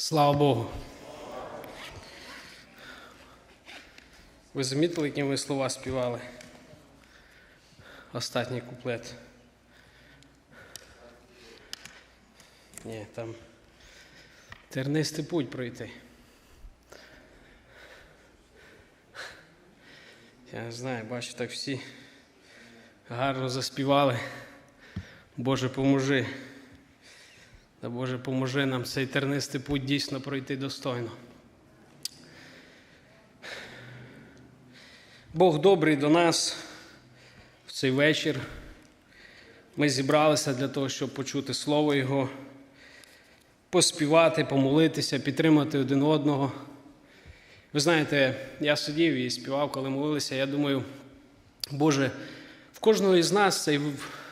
Слава Богу. Ви замітили, які ми слова співали? Останній куплет. Ні, там тернистий путь пройти. Я не знаю, бачу, так всі гарно заспівали. Боже, поможи. Та Боже, поможи нам цей тернистий путь дійсно пройти достойно. Бог добрий до нас в цей вечір. Ми зібралися для того, щоб почути Слово Його, поспівати, помолитися, підтримати один одного. Ви знаєте, я сидів і співав, коли молилися. Я думаю, Боже, в кожного із нас цей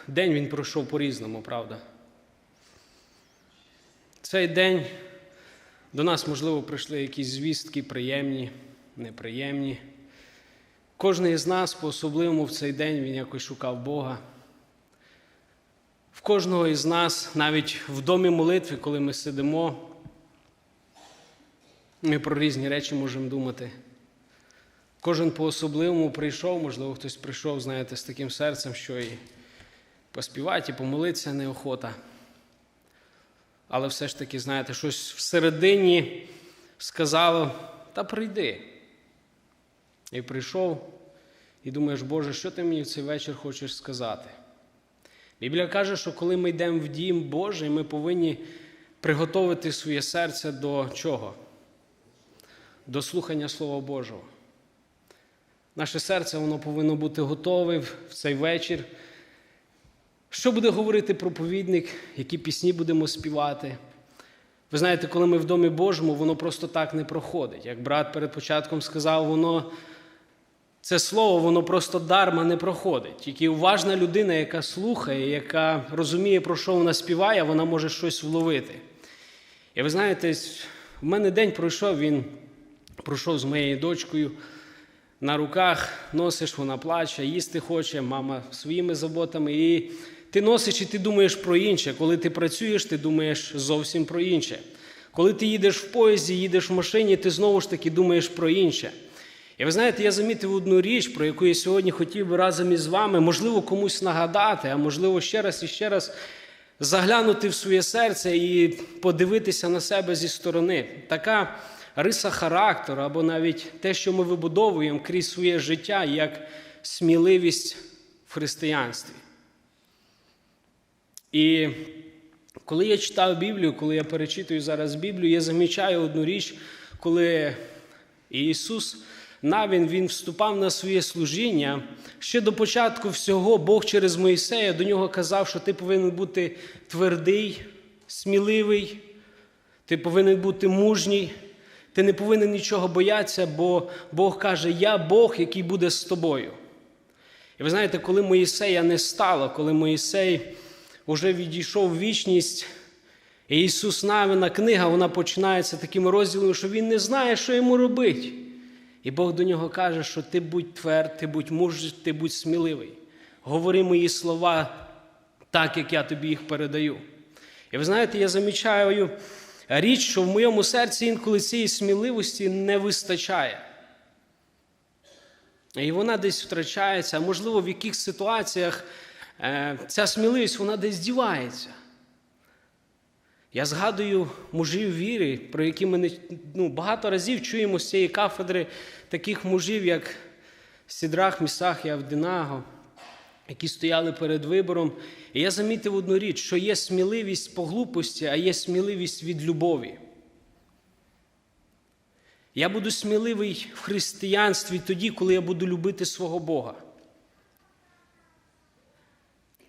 день він пройшов по-різному, правда? Цей день до нас, можливо, прийшли якісь звістки приємні, неприємні. Кожен із нас по-особливому в цей день він якось шукав Бога. В кожного із нас, навіть в домі молитви, коли ми сидимо, ми про різні речі можемо думати. Кожен по-особливому прийшов, можливо, хтось прийшов, знаєте, з таким серцем, що і поспівати, і помолитися неохота. Але все ж таки, знаєте, щось всередині сказало, та прийди. І прийшов, і думаєш, Боже, що ти мені в цей вечір хочеш сказати? Біблія каже, що коли ми йдемо в дім Божий, ми повинні приготувати своє серце до чого? До слухання Слова Божого. Наше серце воно повинно бути готове в цей вечір. Що буде говорити проповідник, які пісні будемо співати? Ви знаєте, коли ми в Домі Божому, воно просто так не проходить. Як брат перед початком сказав, воно це слово воно просто дарма не проходить. Тільки уважна людина, яка слухає, яка розуміє, про що вона співає, вона може щось вловити. І ви знаєте, в мене день пройшов, він пройшов з моєю дочкою. На руках носиш, вона плаче, їсти хоче, мама своїми заботами. І ти носиш і ти думаєш про інше. Коли ти працюєш, ти думаєш зовсім про інше. Коли ти їдеш в поїзді, їдеш в машині, ти знову ж таки думаєш про інше. І ви знаєте, я замітив одну річ, про яку я сьогодні хотів би разом із вами, можливо, комусь нагадати, а можливо, ще раз і ще раз заглянути в своє серце і подивитися на себе зі сторони. Така риса характеру, або навіть те, що ми вибудовуємо крізь своє життя, як сміливість в християнстві. І коли я читав Біблію, коли я перечитую зараз Біблію, я замічаю одну річ, коли Ісус Навін він вступав на своє служіння. Ще до початку всього Бог через Моїсея до нього казав, що ти повинен бути твердий, сміливий, ти повинен бути мужній, ти не повинен нічого боятися, бо Бог каже, я Бог, який буде з тобою. І ви знаєте, коли Моїсея не стало, коли Моїсей вже відійшов вічність, і Ісус Навина книга вона починається таким розділом, що Він не знає, що йому робити. І Бог до нього каже, що ти будь тверд, ти будь мужний, ти будь сміливий. Говори мої слова так, як я тобі їх передаю. І ви знаєте, я замічаю річ, що в моєму серці інколи цієї сміливості не вистачає. І вона десь втрачається, можливо, в яких ситуаціях ця сміливість вона десь дівається. Я згадую мужів віри, про які ми ну, багато разів чуємо з цієї кафедри таких мужів, як Сідрах, Місах і Авдинаго, які стояли перед вибором. І я замітив одну річ, що є сміливість по глупості, а є сміливість від любові. Я буду сміливий в християнстві тоді, коли я буду любити свого Бога.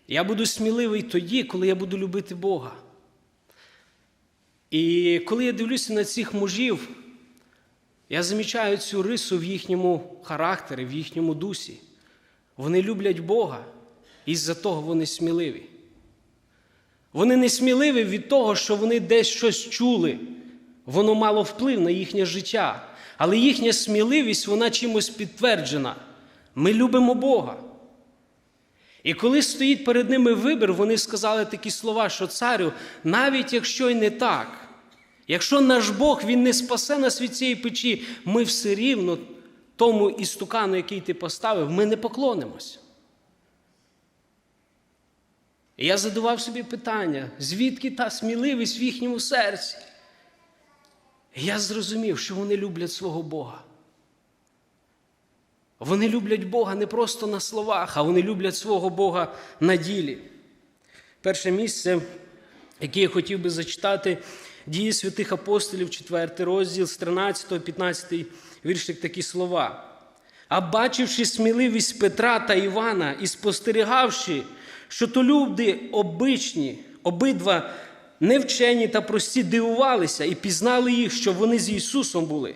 Я буду сміливий тоді, коли я буду любити Бога. І коли я дивлюся на цих мужів, я замічаю цю рису в їхньому характері, в їхньому дусі. Вони люблять Бога, і з-за того вони сміливі. Вони не сміливі від того, що вони десь щось чули. Воно мало вплив на їхнє життя. Але їхня сміливість, вона чимось підтверджена. Ми любимо Бога. І коли стоїть перед ними вибір, вони сказали такі слова, що царю, навіть якщо й не так, Якщо наш Бог Він не спасе нас від цієї печі, ми все рівно тому істукану, який ти поставив, ми не поклонимось. І я задавав собі питання, звідки та сміливість в їхньому серці? І я зрозумів, що вони люблять свого Бога. Вони люблять Бога не просто на словах, а вони люблять свого Бога на ділі. Перше місце, яке я хотів би зачитати, дії святих апостолів, 4 розділ з 13, 15 віршик такі слова. А бачивши сміливість Петра та Івана і спостерігавши, що то люди обичні, обидва невчені та прості дивувалися і пізнали їх, що вони з Ісусом були.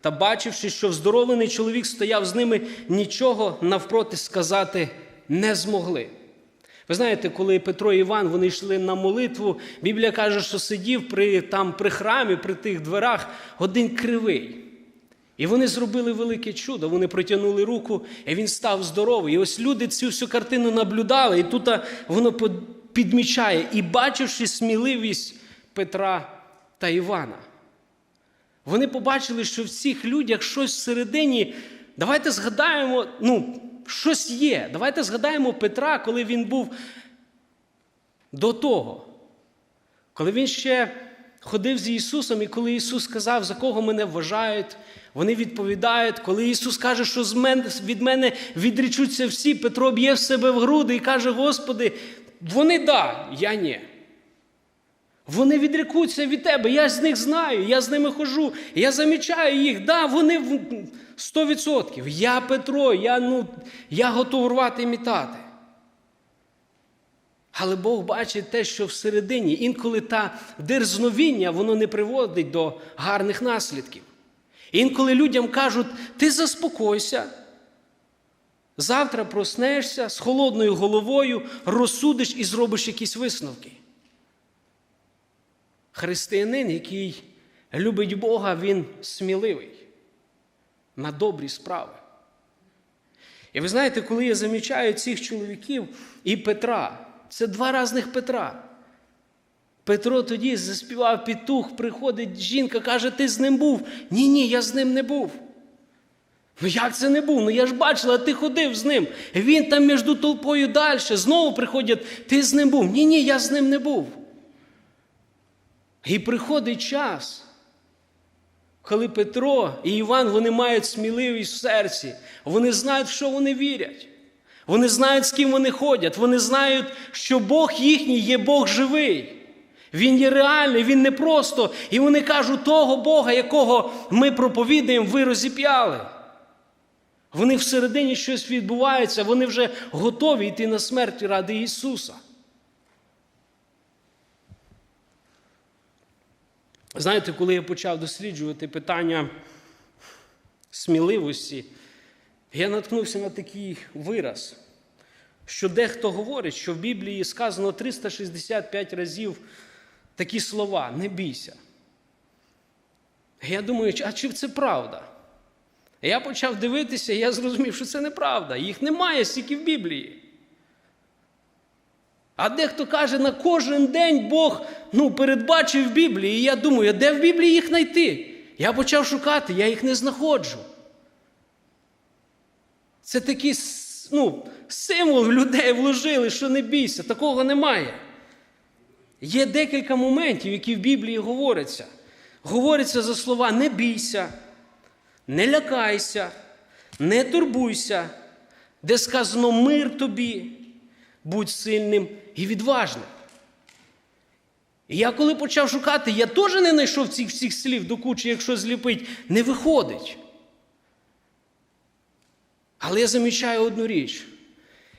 Та бачивши, що вздоровлений чоловік стояв з ними, нічого навпроти сказати не змогли. Ви знаєте, коли Петро і Іван вони йшли на молитву, Біблія каже, що сидів при, там, при храмі, при тих дверах один кривий. І вони зробили велике чудо. Вони протягнули руку, і він став здоровий. І ось люди цю всю картину наблюдали, і тут воно підмічає, і бачивши сміливість Петра та Івана. Вони побачили, що в цих людях щось всередині. Давайте згадаємо, ну, щось є. Давайте згадаємо Петра, коли він був до того, коли він ще ходив з Ісусом, і коли Ісус сказав, за кого мене вважають, вони відповідають, коли Ісус каже, що від мене відрічуться всі, Петро б'є в себе в груди і каже, Господи, вони да, я ні. Вони відрікуться від тебе, я з них знаю, я з ними хожу, я замічаю їх. Да, вони 100%. Я Петро, я ну, я готов рвати і мітати. Але Бог бачить те, що всередині, інколи та дерзновіння, воно не приводить до гарних наслідків. Інколи людям кажуть, ти заспокойся. Завтра проснешся з холодною головою, розсудиш і зробиш якісь висновки. Християнин, який любить Бога, він сміливий на добрі справи. І ви знаєте, коли я замічаю цих чоловіків і Петра, це два різних Петра. Петро тоді заспівав петух, приходить жінка, каже, ти з ним був. Ні, ні, я з ним не був. Ну як це не був? Ну я ж бачила, ти ходив з ним. Він там між толпою далі. Знову приходять, ти з ним був. Ні, ні, я з ним не був. І приходить час, коли Петро і Іван вони мають сміливість в серці, вони знають, в що вони вірять. Вони знають, з ким вони ходять. Вони знають, що Бог їхній є Бог живий. Він є реальний, він не просто. І вони кажуть, того Бога, якого ми проповідуємо, ви розіп'яли. Вони всередині щось відбувається, вони вже готові йти на смерть ради Ісуса. Знаєте, коли я почав досліджувати питання сміливості, я наткнувся на такий вираз, що дехто говорить, що в Біблії сказано 365 разів такі слова не бійся. Я думаю, а чи це правда? Я почав дивитися, і я зрозумів, що це неправда. Їх немає стільки в Біблії. А дехто каже, на кожен день Бог ну, передбачив в Біблії. І я думаю, де в Біблії їх знайти? Я почав шукати, я їх не знаходжу. Це такий ну, символ людей вложили, що не бійся, такого немає. Є декілька моментів, які в Біблії говоряться. Говориться за слова не бійся, не лякайся, не турбуйся, де сказано мир тобі, будь сильним і відважним. І я коли почав шукати, я теж не знайшов цих всіх слів до кучі, якщо зліпить, не виходить. Але я замічаю одну річ.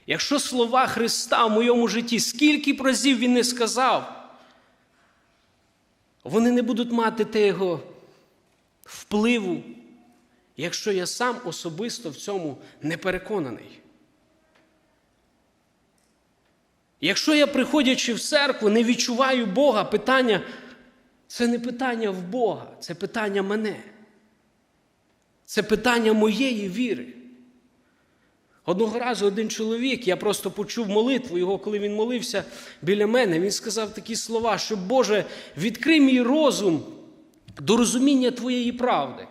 Якщо слова Христа в моєму житті, скільки б разів Він не сказав, вони не будуть мати того впливу, якщо я сам особисто в цьому не переконаний. Якщо я, приходячи в церкву, не відчуваю Бога, питання це не питання в Бога, це питання мене. Це питання моєї віри. Одного разу один чоловік, я просто почув молитву його, коли він молився біля мене, він сказав такі слова, що Боже, відкрий мій розум до розуміння твоєї правди.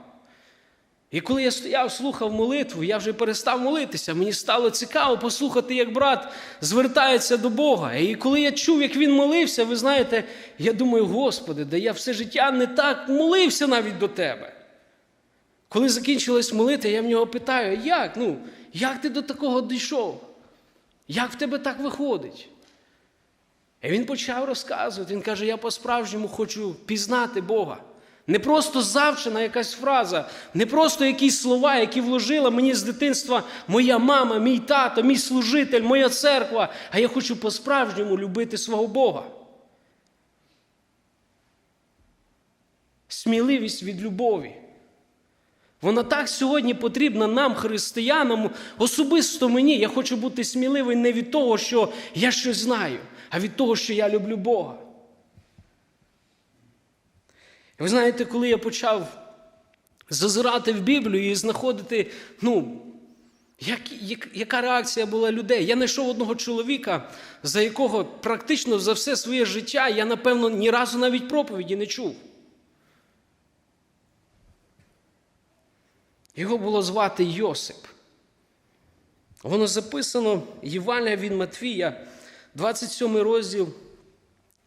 І коли я стояв, слухав молитву, я вже перестав молитися. Мені стало цікаво послухати, як брат звертається до Бога. І коли я чув, як він молився, ви знаєте, я думаю, Господи, да я все життя не так молився навіть до Тебе. Коли закінчилась молитва, я в нього питаю, як? Ну, як ти до такого дійшов? Як в тебе так виходить? І він почав розказувати. Він каже: я по-справжньому хочу пізнати Бога. Не просто завчена якась фраза, не просто якісь слова, які вложила мені з дитинства моя мама, мій тато, мій служитель, моя церква. А я хочу по-справжньому любити свого Бога. Сміливість від любові. Вона так сьогодні потрібна нам, християнам, особисто мені. Я хочу бути сміливий не від того, що я щось знаю, а від того, що я люблю Бога. Ви знаєте, коли я почав зазирати в Біблію і знаходити, ну, як, як, яка реакція була людей? Я знайшов одного чоловіка, за якого практично за все своє життя я, напевно, ні разу навіть проповіді не чув. Його було звати Йосип. Воно записано Євангелія від Матвія, 27 розділ,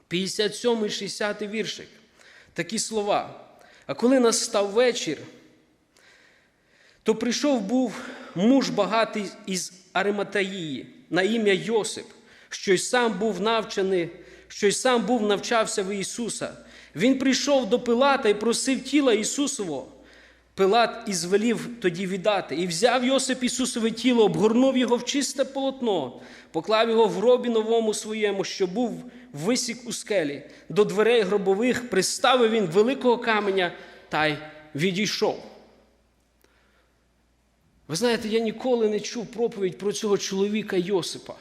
57, 60 віршик. Такі слова. А коли настав вечір, то прийшов був муж багатий із Ариматаїї на ім'я Йосип, що й сам був навчений, що й сам був навчався в Ісуса. Він прийшов до Пилата і просив тіла Ісусового. Пилат і звелів тоді віддати, і взяв Йосип Ісусове тіло, обгорнув його в чисте полотно, поклав його в гробі новому своєму, що був висік у скелі. До дверей гробових приставив він великого каменя та й відійшов. Ви знаєте, я ніколи не чув проповідь про цього чоловіка Йосипа.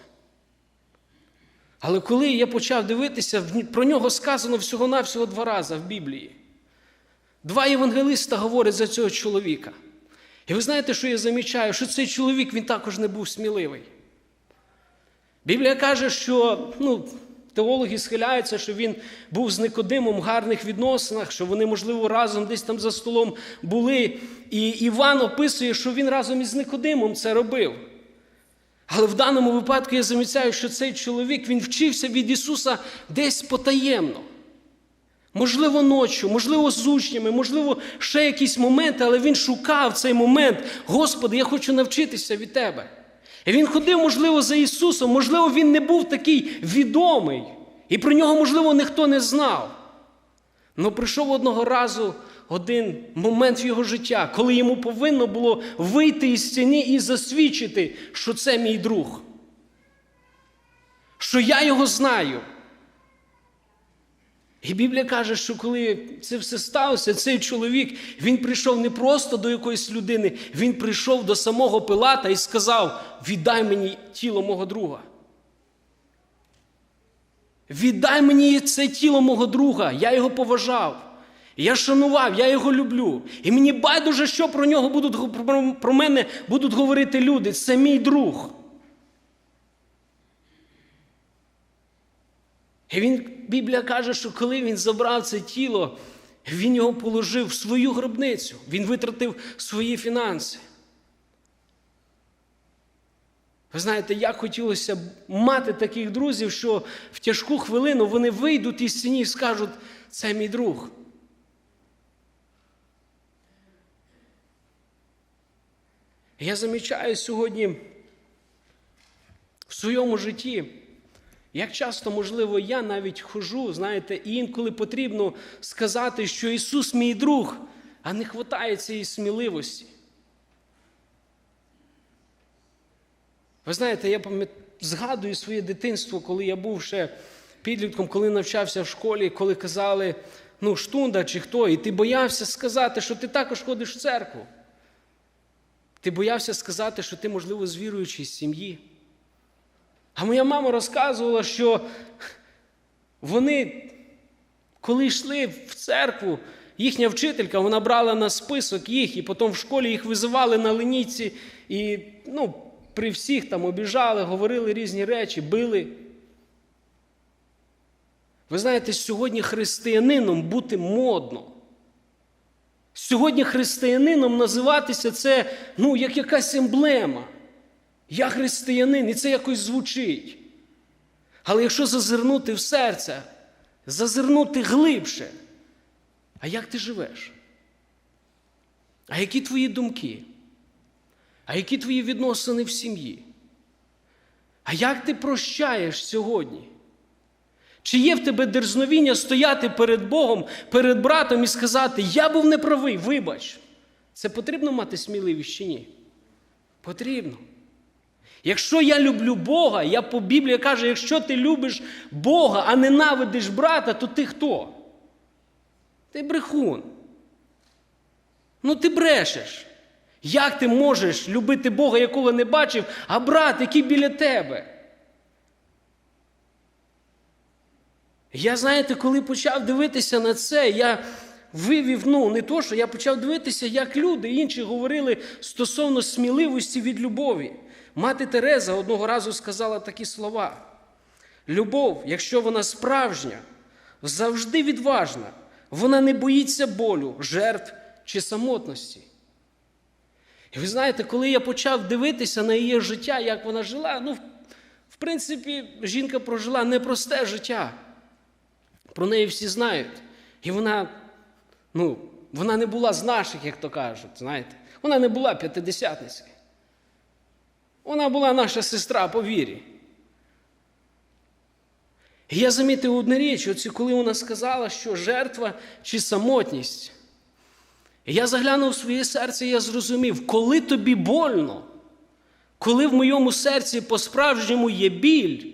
Але коли я почав дивитися, про нього сказано всього-навсього два рази в Біблії. Два євангелиста говорять за цього чоловіка. І ви знаєте, що я замічаю? Що цей чоловік він також не був сміливий. Біблія каже, що ну, теологи схиляються, що він був з Никодимом в гарних відносинах, що вони, можливо, разом десь там за столом були. І Іван описує, що він разом із Никодимом це робив. Але в даному випадку я замічаю, що цей чоловік він вчився від Ісуса десь потаємно. Можливо, ночі, можливо, з учнями, можливо, ще якісь моменти, але він шукав цей момент. Господи, я хочу навчитися від Тебе. І він ходив, можливо, за Ісусом, можливо, він не був такий відомий, і про нього, можливо, ніхто не знав. Але прийшов одного разу один момент в його життя, коли йому повинно було вийти із стіни і засвідчити, що це мій друг, що я його знаю. І Біблія каже, що коли це все сталося, цей чоловік він прийшов не просто до якоїсь людини, він прийшов до самого Пилата і сказав: віддай мені тіло мого друга. Віддай мені це тіло мого друга, я його поважав. Я шанував, я його люблю. І мені байдуже, що про нього будуть про мене будуть говорити люди. Це мій друг. І він, Біблія каже, що коли він забрав це тіло, він його положив в свою гробницю, він витратив свої фінанси. Ви знаєте, як хотілося б мати таких друзів, що в тяжку хвилину вони вийдуть із стіні і скажуть, це мій друг. Я замічаю сьогодні в своєму житті. Як часто, можливо, я навіть хожу, знаєте, і інколи потрібно сказати, що Ісус мій друг, а не вистачає цієї сміливості. Ви знаєте, я згадую своє дитинство, коли я був ще підлітком, коли навчався в школі, коли казали, ну, штунда чи хто, і ти боявся сказати, що ти також ходиш в церкву. Ти боявся сказати, що ти, можливо, з віруючої сім'ї. А моя мама розказувала, що вони, коли йшли в церкву, їхня вчителька вона брала на список їх, і потім в школі їх визивали на линійці і ну, при всіх там обіжали, говорили різні речі, били. Ви знаєте, сьогодні християнином бути модно. Сьогодні християнином називатися це ну, як якась емблема. Я християнин, і це якось звучить. Але якщо зазирнути в серце, зазирнути глибше, а як ти живеш? А які твої думки? А які твої відносини в сім'ї? А як ти прощаєш сьогодні? Чи є в тебе дерзновіння стояти перед Богом, перед братом і сказати, я був неправий, вибач. Це потрібно мати сміливість чи ні? Потрібно. Якщо я люблю Бога, я по Біблії каже, якщо ти любиш Бога, а ненавидиш брата, то ти хто? Ти брехун. Ну ти брешеш. Як ти можеш любити Бога, якого не бачив, а брат, який біля тебе? Я, знаєте, коли почав дивитися на це, я вивів, ну, не то, що я почав дивитися, як люди інші говорили стосовно сміливості від любові. Мати Тереза одного разу сказала такі слова: Любов, якщо вона справжня, завжди відважна, вона не боїться болю, жертв чи самотності. І ви знаєте, коли я почав дивитися на її життя, як вона жила, ну, в принципі, жінка прожила непросте життя. Про неї всі знають. І вона, ну, вона не була з наших, як то кажуть, знаєте. Вона не була п'ятидесятницею. Вона була наша сестра по вірі. І я замітив одну річ, оці, коли вона сказала, що жертва чи самотність. Я заглянув в своє серце і я зрозумів, коли тобі больно, коли в моєму серці по-справжньому є біль,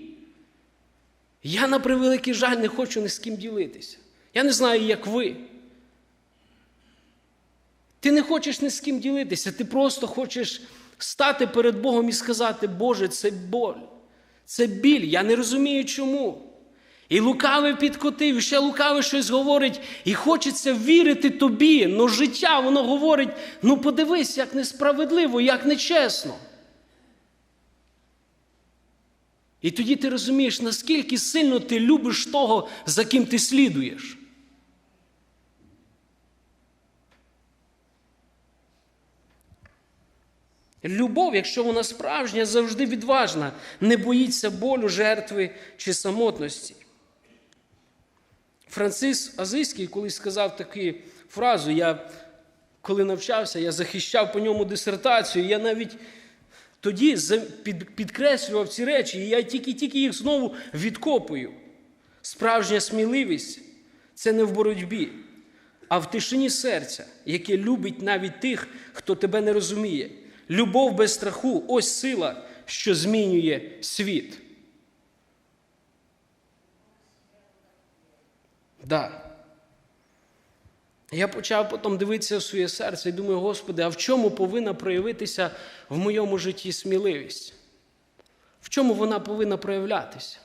я на превеликий жаль не хочу ні з ким ділитися. Я не знаю, як ви. Ти не хочеш ні з ким ділитися, ти просто хочеш стати перед Богом і сказати, Боже, це боль, це біль, я не розумію чому. І лукавий підкотив, і ще лукавий щось говорить, і хочеться вірити тобі. Ну життя, воно говорить: ну подивись, як несправедливо, як нечесно. І тоді ти розумієш, наскільки сильно ти любиш того, за ким ти слідуєш. Любов, якщо вона справжня, завжди відважна, не боїться болю, жертви чи самотності. Францис Азийський колись сказав таку фразу, я коли навчався, я захищав по ньому дисертацію, я навіть тоді підкреслював ці речі, і я тільки-тільки їх знову відкопую. Справжня сміливість це не в боротьбі, а в тишині серця, яке любить навіть тих, хто тебе не розуміє. Любов без страху ось сила, що змінює світ. Да. Я почав потім дивитися в своє серце і думаю, Господи, а в чому повинна проявитися в моєму житті сміливість? В чому вона повинна проявлятися?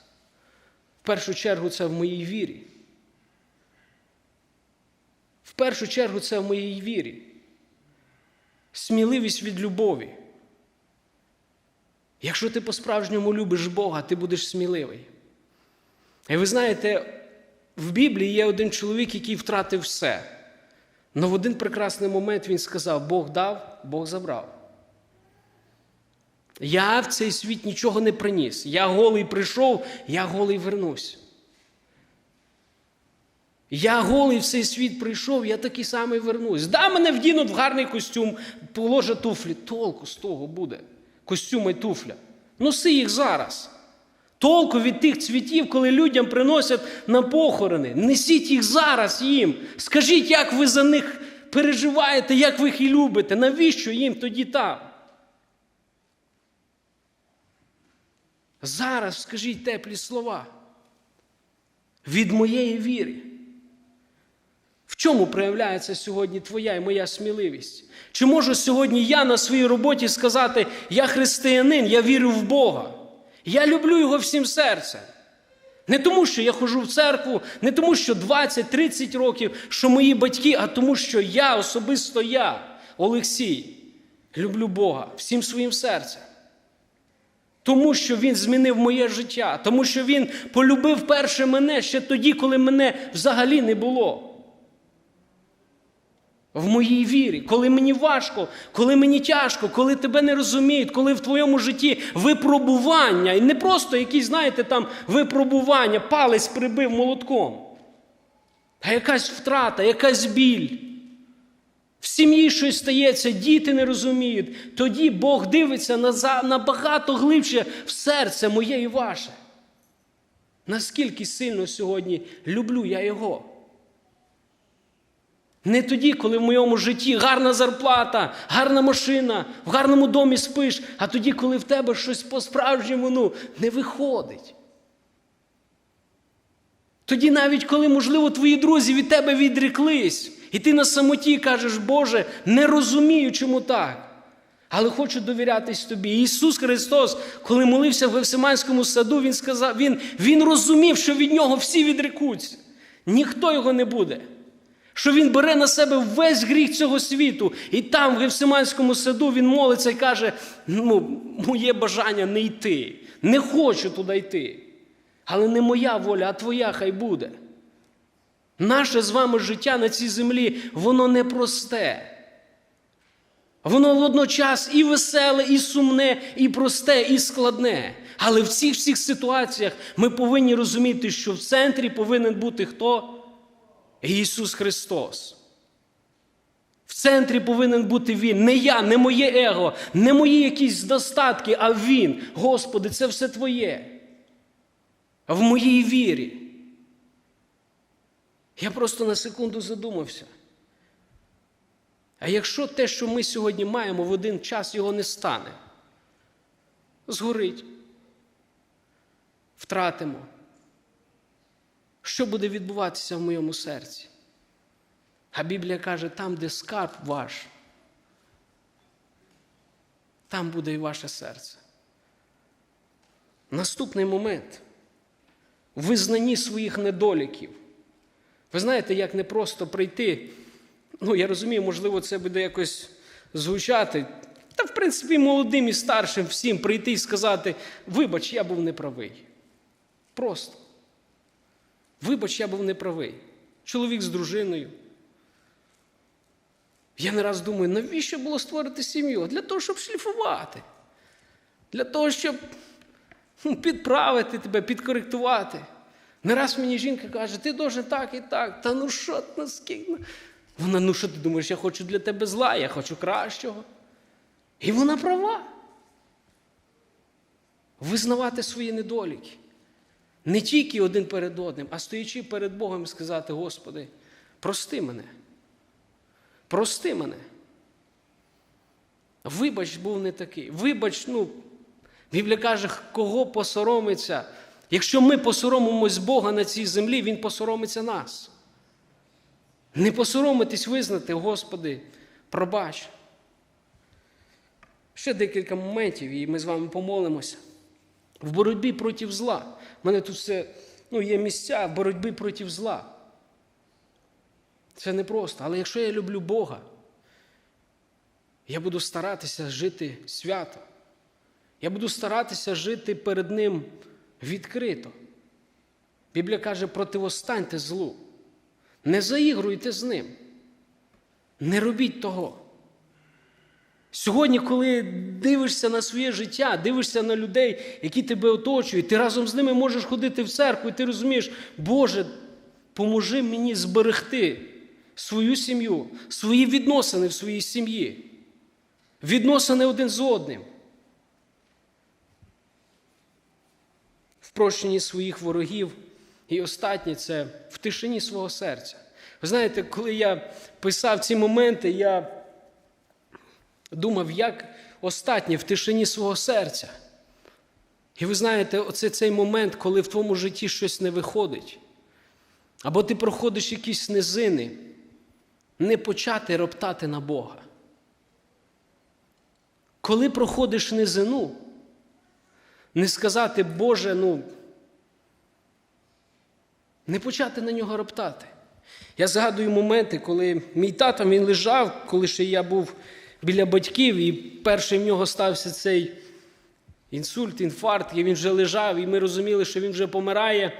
В першу чергу, це в моїй вірі. В першу чергу, це в моїй вірі. Сміливість від любові. Якщо ти по-справжньому любиш Бога, ти будеш сміливий. І ви знаєте, в Біблії є один чоловік, який втратив все. Але в один прекрасний момент він сказав: Бог дав, Бог забрав. Я в цей світ нічого не приніс. Я голий прийшов, я голий вернусь. Я голий в цей світ прийшов, я такий самий вернусь. Да, мене вдінуть в гарний костюм, положать туфлі. Толку з того буде. Костюм і туфля. Носи їх зараз. Толку від тих цвітів, коли людям приносять на похорони. Несіть їх зараз їм. Скажіть, як ви за них переживаєте, як ви їх і любите. Навіщо їм тоді там? Зараз скажіть теплі слова. Від моєї віри. Чому проявляється сьогодні твоя і моя сміливість? Чи можу сьогодні я на своїй роботі сказати, я християнин, я вірю в Бога? Я люблю його всім серцем. Не тому, що я ходжу в церкву, не тому, що 20-30 років, що мої батьки, а тому, що я особисто я, Олексій, люблю Бога всім своїм серцем. Тому що Він змінив моє життя, тому що Він полюбив перше мене ще тоді, коли мене взагалі не було. В моїй вірі, коли мені важко, коли мені тяжко, коли тебе не розуміють, коли в твоєму житті випробування, і не просто якісь, знаєте, там випробування, палець прибив молотком, а якась втрата, якась біль. В сім'ї щось стається, діти не розуміють. Тоді Бог дивиться набагато глибше в серце моє і ваше. Наскільки сильно сьогодні люблю я Його. Не тоді, коли в моєму житті гарна зарплата, гарна машина, в гарному домі спиш, а тоді, коли в тебе щось по-справжньому ну, не виходить. Тоді навіть коли, можливо, твої друзі від тебе відреклись, і ти на самоті кажеш, Боже, не розумію, чому так. Але хочу довірятись тобі. Ісус Христос, коли молився в Гевсиманському саду, Він сказав, Він, Він розумів, що від нього всі відрекуться. Ніхто його не буде. Що він бере на себе весь гріх цього світу, і там, в Гевсиманському саду, він молиться і каже: ну, моє бажання не йти, не хочу туди йти. Але не моя воля, а твоя хай буде. Наше з вами життя на цій землі, воно непросте. Воно водночас і веселе, і сумне, і просте, і складне. Але в цих всіх ситуаціях ми повинні розуміти, що в центрі повинен бути хто? Ісус Христос. В центрі повинен бути Він. Не я, не моє его, не мої якісь достатки, а Він. Господи, це все Твоє. В моїй вірі. Я просто на секунду задумався. А якщо те, що ми сьогодні маємо, в один час його не стане, згорить, втратимо, що буде відбуватися в моєму серці? А Біблія каже, там, де скарб ваш, там буде і ваше серце. Наступний момент визнанні своїх недоліків. Ви знаєте, як не просто прийти. Ну, я розумію, можливо, це буде якось звучати. Та, в принципі, молодим і старшим всім прийти і сказати: вибач, я був неправий. Просто. Вибач, я був неправий. Чоловік з дружиною. Я не раз думаю, навіщо було створити сім'ю? Для того, щоб шліфувати. Для того, щоб ну, підправити тебе, підкоректувати. Не раз мені жінка каже, ти должен так і так. Та ну що наскільки? Вона, ну що ти думаєш, я хочу для тебе зла, я хочу кращого. І вона права. Визнавати свої недоліки. Не тільки один перед одним, а стоячи перед Богом сказати, Господи, прости мене. Прости мене. Вибач, був не такий. Вибач, ну, Біблія каже, кого посоромиться. Якщо ми посоромимось Бога на цій землі, Він посоромиться нас. Не посоромитись визнати, Господи, пробач. Ще декілька моментів, і ми з вами помолимося. В боротьбі проти зла. У мене тут все ну, є місця в боротьбі проти зла. Це непросто. Але якщо я люблю Бога, я буду старатися жити свято. Я буду старатися жити перед Ним відкрито. Біблія каже, противостаньте злу. Не заігруйте з ним. Не робіть того. Сьогодні, коли дивишся на своє життя, дивишся на людей, які тебе оточують, ти разом з ними можеш ходити в церкву, і ти розумієш, Боже, поможи мені зберегти свою сім'ю, свої відносини в своїй сім'ї, відносини один з одним. В прощенні своїх ворогів. І останнє це в тишині свого серця. Ви знаєте, коли я писав ці моменти, я думав, як останнє в тишині свого серця. І ви знаєте, оце цей момент, коли в твоєму житті щось не виходить. Або ти проходиш якісь низини, не почати роптати на Бога. Коли проходиш низину, не сказати, Боже, ну. Не почати на нього роптати. Я згадую моменти, коли мій тато він лежав, коли ще я був біля батьків, і перший в нього стався цей інсульт, інфаркт, і він вже лежав, і ми розуміли, що він вже помирає.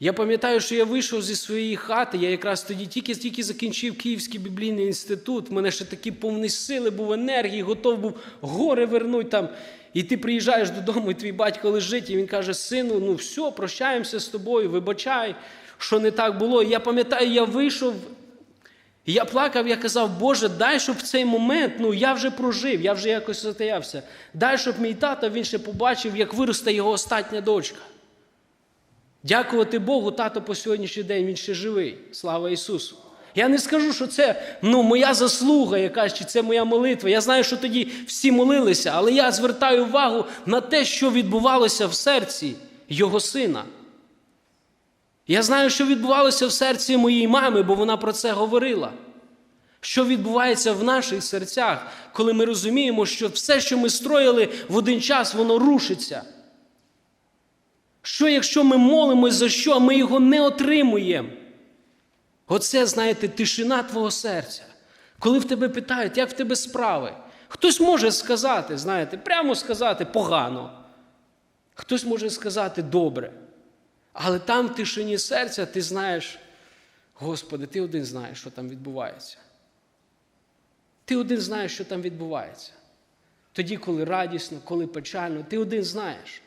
Я пам'ятаю, що я вийшов зі своєї хати, я якраз тоді тільки-тільки закінчив Київський біблійний інститут. У мене ще такі повні сили був енергії, готов був гори вернути там. І ти приїжджаєш додому, і твій батько лежить, і він каже: Сину, ну все, прощаємося з тобою, вибачай, що не так було. І я пам'ятаю, я вийшов, і я плакав, я казав, Боже, дай, щоб в цей момент, ну я вже прожив, я вже якось затаявся. Дай, щоб мій тато він ще побачив, як виросте його остатня дочка. Дякувати Богу, тато по сьогоднішній день він ще живий. Слава Ісусу! Я не скажу, що це ну, моя заслуга якась, чи це моя молитва. Я знаю, що тоді всі молилися, але я звертаю увагу на те, що відбувалося в серці його сина. Я знаю, що відбувалося в серці моєї мами, бо вона про це говорила. Що відбувається в наших серцях, коли ми розуміємо, що все, що ми строїли в один час, воно рушиться. Що, якщо ми молимось за що, а ми його не отримуємо? Оце, знаєте, тишина твого серця. Коли в тебе питають, як в тебе справи, хтось може сказати, знаєте, прямо сказати погано. Хтось може сказати добре. Але там в тишині серця ти знаєш, Господи, ти один знаєш, що там відбувається. Ти один знаєш, що там відбувається. Тоді, коли радісно, коли печально, ти один знаєш.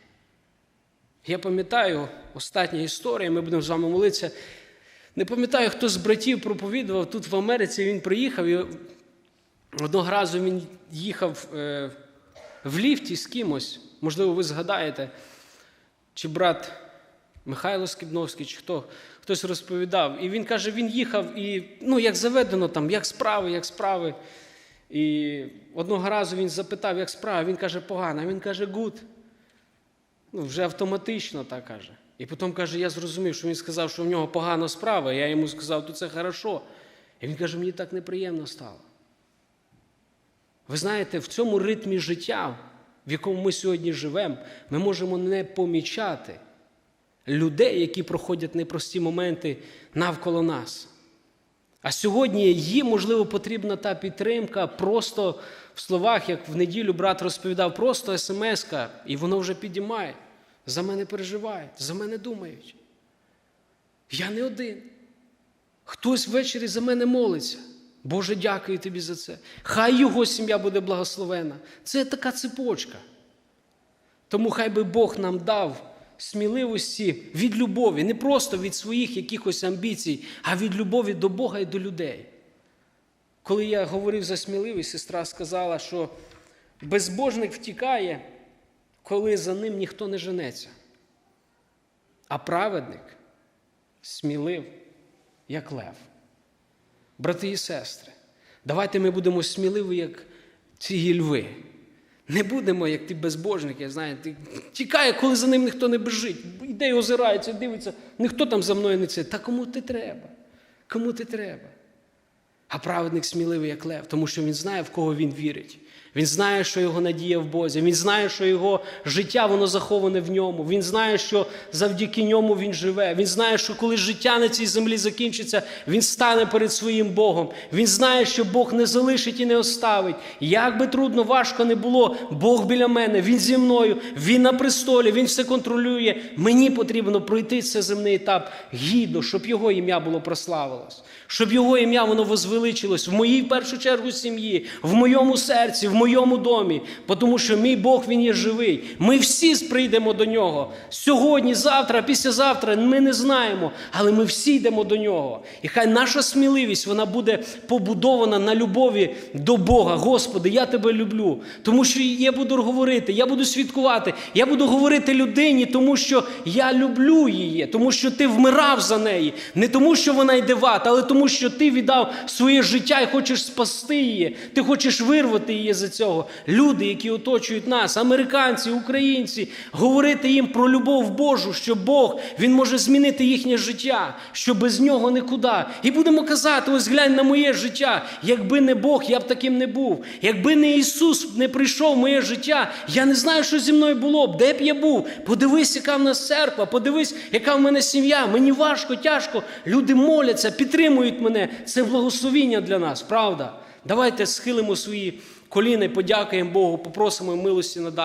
Я пам'ятаю остання історія, ми будемо з вами молитися. Не пам'ятаю, хто з братів проповідував тут в Америці. Він приїхав і одного разу він їхав е, в ліфті з кимось. Можливо, ви згадаєте, чи брат Михайло Скібновський, чи хто, хтось розповідав. І він каже, він їхав, і ну, як заведено, там, як справи, як справи. І одного разу він запитав, як справи. Він каже, погано. Він каже, гуд. Ну, вже автоматично так каже. І потім каже, я зрозумів, що він сказав, що в нього погана справа. Я йому сказав, то це хорошо. І він каже, мені так неприємно стало. Ви знаєте, в цьому ритмі життя, в якому ми сьогодні живемо, ми можемо не помічати людей, які проходять непрості моменти навколо нас. А сьогодні їм, можливо, потрібна та підтримка просто в словах, як в неділю брат розповідав, просто смс-ка, і воно вже підіймає. За мене переживають, за мене думають. Я не один. Хтось ввечері за мене молиться. Боже, дякую тобі за це. Хай його сім'я буде благословена. Це така цепочка. Тому хай би Бог нам дав сміливості від любові, не просто від своїх якихось амбіцій, а від любові до Бога і до людей. Коли я говорив за сміливість, сестра сказала, що безбожник втікає, коли за ним ніхто не женеться. А праведник смілив, як лев. Брати і сестри, давайте ми будемо сміливі, як ці льви. Не будемо, як ті безбожники, знаєте, тікає, коли за ним ніхто не бежить. Йде і озирається, дивиться, ніхто там за мною не це. Та кому ти треба? Кому ти треба? А праведник сміливий, як лев, тому що він знає, в кого він вірить. Він знає, що його надія в Бозі. Він знає, що його життя воно заховане в ньому. Він знає, що завдяки ньому він живе. Він знає, що коли життя на цій землі закінчиться, він стане перед своїм Богом. Він знає, що Бог не залишить і не оставить. Як би трудно, важко не було, Бог біля мене, Він зі мною, Він на престолі, Він все контролює. Мені потрібно пройти цей земний етап гідно, щоб його ім'я було прославилось, щоб його ім'я воно возвеличилось в моїй в першу чергу сім'ї, в моєму серці. в моєму домі, тому що мій Бог Він є живий. Ми всі прийдемо до нього. Сьогодні, завтра, післязавтра ми не знаємо, але ми всі йдемо до нього. І хай наша сміливість вона буде побудована на любові до Бога. Господи, я тебе люблю. Тому що я буду говорити, я буду свідкувати, я буду говорити людині, тому що я люблю її, тому що ти вмирав за неї. Не тому, що вона йде в ад, але тому, що ти віддав своє життя і хочеш спасти її. Ти хочеш вирвати її за цього. Люди, які оточують нас, американці, українці, говорити їм про любов Божу, що Бог Він може змінити їхнє життя, що без нього нікуди. І будемо казати: ось глянь на моє життя. Якби не Бог, я б таким не був. Якби не Ісус не прийшов в моє життя, я не знаю, що зі мною було б, де б я був. Подивись, яка в нас церква, подивись, яка в мене сім'я. Мені важко, тяжко. Люди моляться, підтримують мене. Це благословіння для нас, правда? Давайте схилимо свої коліна і подякуємо Богу, попросимо милості надалі.